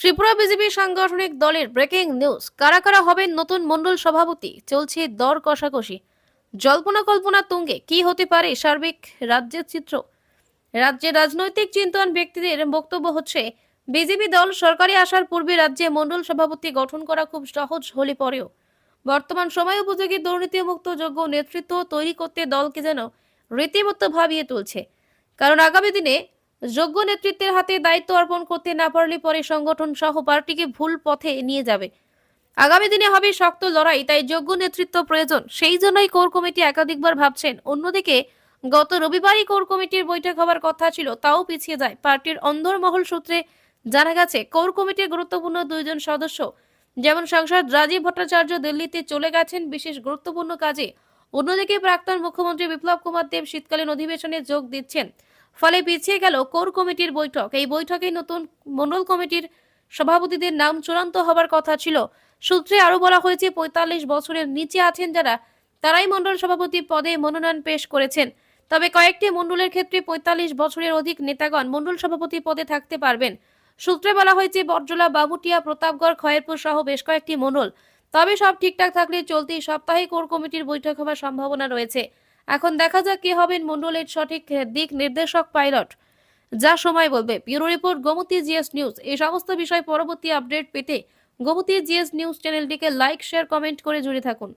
Tripura BJP সাংগঠনিক দলের breaking news. কারা কারা হবেন নতুন মন্ডল সভাপতি? চলছে দর কষাকষি। জল্পনা কল্পনা তুঙ্গে, কি হতে পারে সার্বিক রাজ্যের চিত্র? রাজ্যে রাজনৈতিক চিন্তন ব্যক্তিদের বক্তব্য হচ্ছে, বিজেপি দল সরকারি আসার পূর্বে রাজ্যে মণ্ডল সভাপতি গঠন করা খুব সহজ হলে পরেও। বর্তমান সময় উপযোগী দুর্নীতিমুক্ত যোগ্য নেতৃত্ব তৈরি করতে দলকে যেন রীতিমতো ভাবিয়ে তুলছে। কারণ আগামী দিনে যোগ্য নেতৃত্বের হাতে দায়িত্ব অর্পণ করতে না পারলে পরে সংগঠন সহ পার্টিকে ভুল পথে নিয়ে যাবে। আগামী দিনে হবে শক্ত লড়াই, তাই যোগ্য নেতৃত্ব প্রয়োজন। সেই জন্যই কোর কমিটি একাধিকবার ভাবছেন। অন্যদিকে, গত রবিবারই কোর কমিটির বৈঠক হওয়ার কথা ছিল, তাও পিছিয়ে যায়। পার্টির অন্দরমহল সূত্রে জানা গেছে, কোর কমিটির গুরুত্বপূর্ণ দুইজন সদস্য, যেমন সাংসদ রাজীব ভট্টাচার্য দিল্লিতে চলে গেছেন বিশেষ গুরুত্বপূর্ণ কাজে। অন্যদিকে, প্রাক্তন মুখ্যমন্ত্রী বিপ্লব কুমার দেব শীতকালীন অধিবেশনে যোগ দিচ্ছেন। ফলে পিছিয়ে গেল কোর কমিটির বৈঠক। এই বৈঠকে নতুন মণ্ডল কমিটির সভাপতিদের নাম চূড়ান্ত হবার কথা ছিল। সূত্রে আরও বলা হয়েছে, পঁয়তাল্লিশ বছরের নিচে আছেন যারা, তারাই মণ্ডল সভাপতি পদে মনোনয়ন পেশ করেছেন। তবে কয়েকটি মণ্ডলের ক্ষেত্রে পঁয়তাল্লিশ বছরের অধিক নেতাগণ মণ্ডল সভাপতি পদে থাকতে পারবেন। সূত্রে বলা হয়েছে বরজলা বাবুটিয়া, প্রতাপগড়, খয়েরপুর সহ বেশ কয়েকটি মণ্ডল তবে সব ঠিকঠাক থাকলে চলতি সপ্তাহে কোর কমিটির বৈঠক হওয়ার সম্ভাবনা রয়েছে। এখন দেখা যাক কে হবেন মন্ডলের সঠিক দিক নির্দেশক পাইলট। যা সময় বলবে। Bureau report, Gomati GS news. এই সমস্ত বিষয় পরবর্তী আপডেট পেতে গোমতী জিএস নিউজ চ্যানেলটিকে লাইক, শেয়ার, কমেন্ট করে জুড়ে থাকুন।